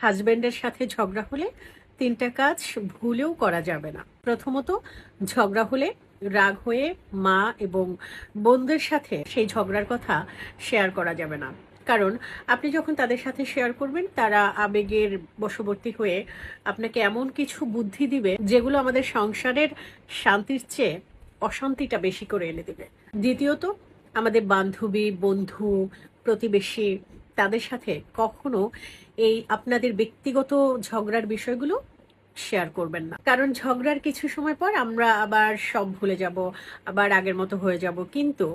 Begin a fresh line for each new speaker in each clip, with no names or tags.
হাজবেন্ডের সাথে ঝগড়া হলে তিনটা কাজ ভুলেও করা যাবে না। প্রথমত, ঝগড়া হলে রাগ হয়ে মা এবং বোনদের সাথে সেই ঝগড়ার কথা শেয়ার করা যাবে না। কারণ, আপনি যখন তাদের সাথে শেয়ার করবেন, তারা আবেগের বশবর্তী হয়ে আপনাকে এমন কিছু বুদ্ধি দিবে, যেগুলো আমাদের সংসারের শান্তির চেয়ে অশান্তিটা বেশি করে এনে দেবে। দ্বিতীয়ত, আমাদের বান্ধবী, বন্ধু, প্রতিবেশী তাদের সাথে কখনো এই আপনাদের ব্যক্তিগত ঝগড়ার বিষয়গুলো শেয়ার করবেন না। কারণ ঝগড়ার কিছু সময় পর আমরা আবার সব ভুলে যাব, আবার আগের মতো হয়ে যাব। কিন্তু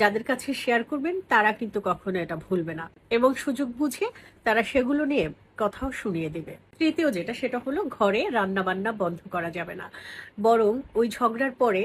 যাদের কাছে শেয়ার করবেন, তারা কিন্তু কখনো এটা ভুলবে না এবং সুযোগ বুঝে তারা সেগুলো নিয়ে কথাও শুনিয়ে দিবে। তৃতীয় যেটা, সেটা হলো ঘরে রান্না বান্না বন্ধ করা যাবে না। বরং ওই ঝগড়ার পরে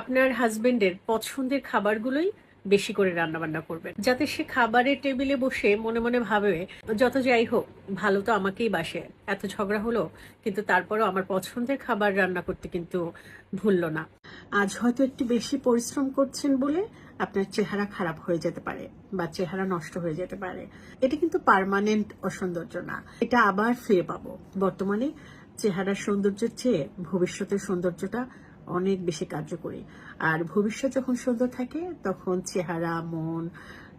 আপনার হাজবেন্ডের পছন্দের খাবারগুলোই বেশি করে রান্না বান্না করবেন। যাতে সে খাবারের টেবিলে বসে মনে মনে ভাবে, যত যাই হোক, ভালো তো আমাকেই বাসে। এত ঝগড়া হলো, কিন্তু তারপরেও আমার পছন্দের খাবার রান্না করতে কিন্তু ভুললো না। আজ হয়তো একটু বেশি পরিশ্রম করছেন বলে আপনার চেহারা খারাপ হয়ে যেতে পারে বা চেহারা নষ্ট হয়ে যেতে পারে। এটা কিন্তু পার্মানেন্ট অসৌন্দর্য না। এটা আবার ফিরে পাবো। বর্তমানে চেহারার সৌন্দর্যের চেয়ে ভবিষ্যতের সৌন্দর্যটা অনেক বেশি কার্যকরী। আর ভবিষ্যৎ যখন সুন্দর থাকে, তখন চেহারা, মন,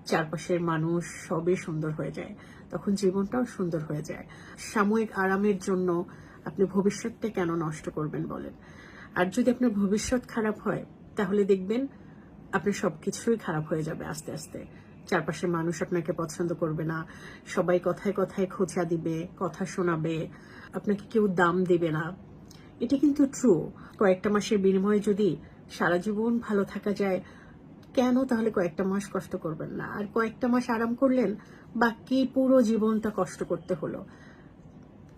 চারপাশের মানুষ সবই সুন্দর হয়ে যায়। তখন জীবনটাও সুন্দর হয়ে যায়। সাময়িক আরামের জন্য আপনি ভবিষ্যৎটা কেন নষ্ট করবেন বলেন? আর যদি আপনার ভবিষ্যৎ খারাপ হয়, তাহলে দেখবেন আপনার সবকিছুই খারাপ হয়ে যাবে আস্তে আস্তে। চারপাশের মানুষ আপনাকে পছন্দ করবে না, সবাই কথায় কথায় খোঁচা দিবে, কথা শোনাবে, আপনাকে কেউ দাম দিবে না। এটা কিন্তু ট্রু কয়েকটা মাসের বিনিময়ে যদি সারা জীবন ভালো থাকা যায়, কেন তাহলে কয়েকটা মাস কষ্ট করবেন না? আর কয়েকটা মাস আরাম করলেন, বাকি পুরো জীবনটা কষ্ট করতে হলো।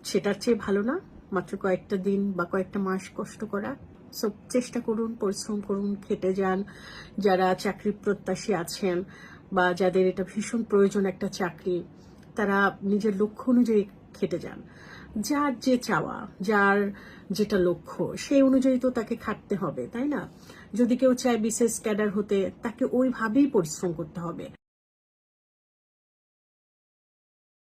সেটার চেয়ে ভালো না, মাত্র কয়েকটা দিন বা কয়েকটা মাস কষ্ট করা। সব চেষ্টা করুন, পরিশ্রম করুন, খেটে যান। যারা চাকরি প্রত্যাশী আছেন বা যাদের এটা ভীষণ প্রয়োজন একটা চাকরি, তারা নিজের লক্ষ্য অনুযায়ী খেটে যান। যার যে চাওয়া, যার যেটা লক্ষ্য, সেই অনুযায়ী তো তাকে খাটতে হবে, তাই না? যদি কেউ চায় বিশেষ ক্যাডার হতে, তাকে ওইভাবেই পরিশ্রম করতে হবে।